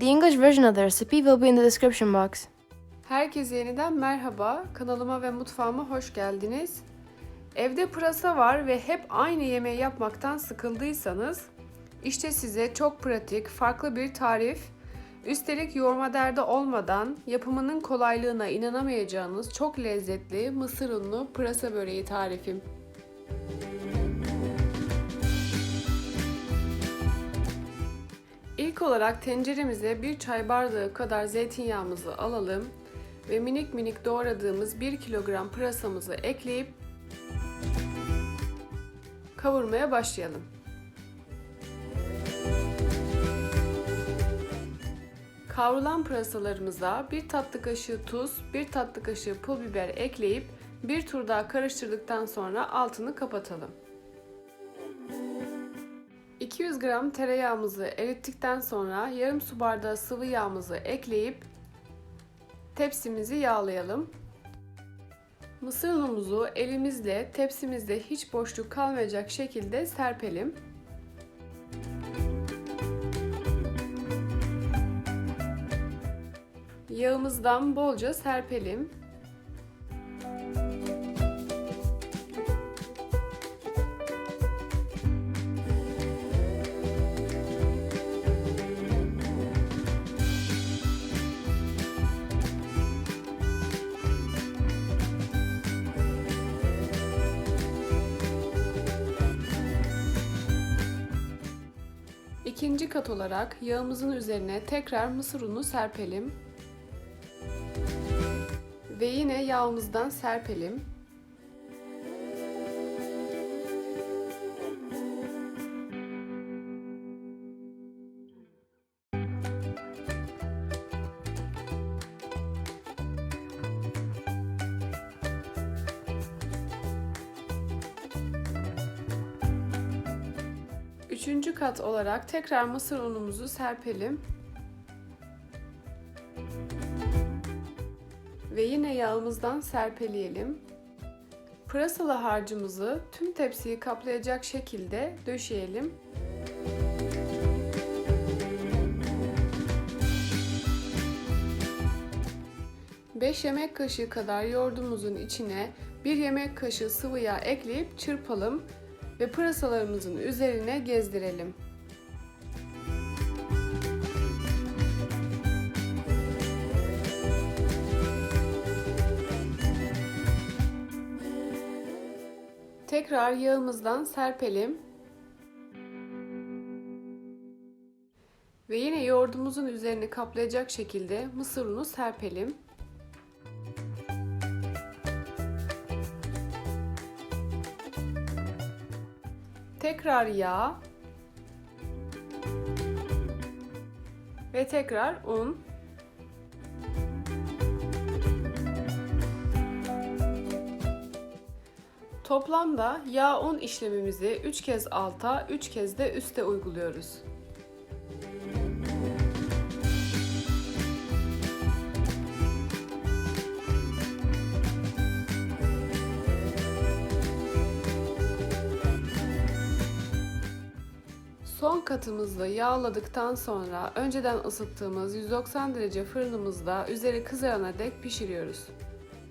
The English version of the recipe will be in the description box. Herkese yeniden merhaba. Kanalıma ve mutfağıma hoş geldiniz. Evde pırasa var ve hep aynı yemeği yapmaktan sıkıldıysanız işte size çok pratik, farklı bir tarif. Üstelik yoğurma derdi olmadan yapımının kolaylığına inanamayacağınız çok lezzetli mısır unlu pırasa böreği tarifim. İlk olarak tenceremize bir çay bardağı kadar zeytinyağımızı alalım ve minik minik doğradığımız 1 kilogram pırasamızı ekleyip kavurmaya başlayalım. Kavrulan pırasalarımıza 1 tatlı kaşığı tuz, 1 tatlı kaşığı pul biber ekleyip bir tur daha karıştırdıktan sonra altını kapatalım. 200 gram tereyağımızı erittikten sonra yarım su bardağı sıvı yağımızı ekleyip tepsimizi yağlayalım. Mısır unumuzu elimizle tepsimizde hiç boşluk kalmayacak şekilde serpelim. Yağımızdan bolca serpelim. İkinci kat olarak yağımızın üzerine tekrar mısır unu serpelim. Ve yine yağımızdan serpelim. Üçüncü kat olarak tekrar mısır unumuzu serpelim. Ve yine yağımızdan serpeleyelim. Pırasalı harcımızı tüm tepsiyi kaplayacak şekilde döşeyelim. Beş yemek kaşığı kadar yoğurdumuzun içine bir yemek kaşığı sıvı yağ ekleyip çırpalım ve pırasalarımızın üzerine gezdirelim. Tekrar yağımızdan serpelim. Ve yine yoğurdumuzun üzerine kaplayacak şekilde mısır unu serpelim. Tekrar yağ. Ve tekrar un. Toplamda yağ un işlemimizi 3 kez alta, 3 kez de üste uyguluyoruz. Son katımızda yağladıktan sonra önceden ısıttığımız 190 derece fırınımızda üzeri kızarana dek pişiriyoruz.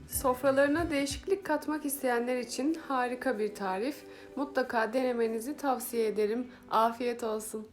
Sofralarına değişiklik katmak isteyenler için harika bir tarif. Mutlaka denemenizi tavsiye ederim. Afiyet olsun.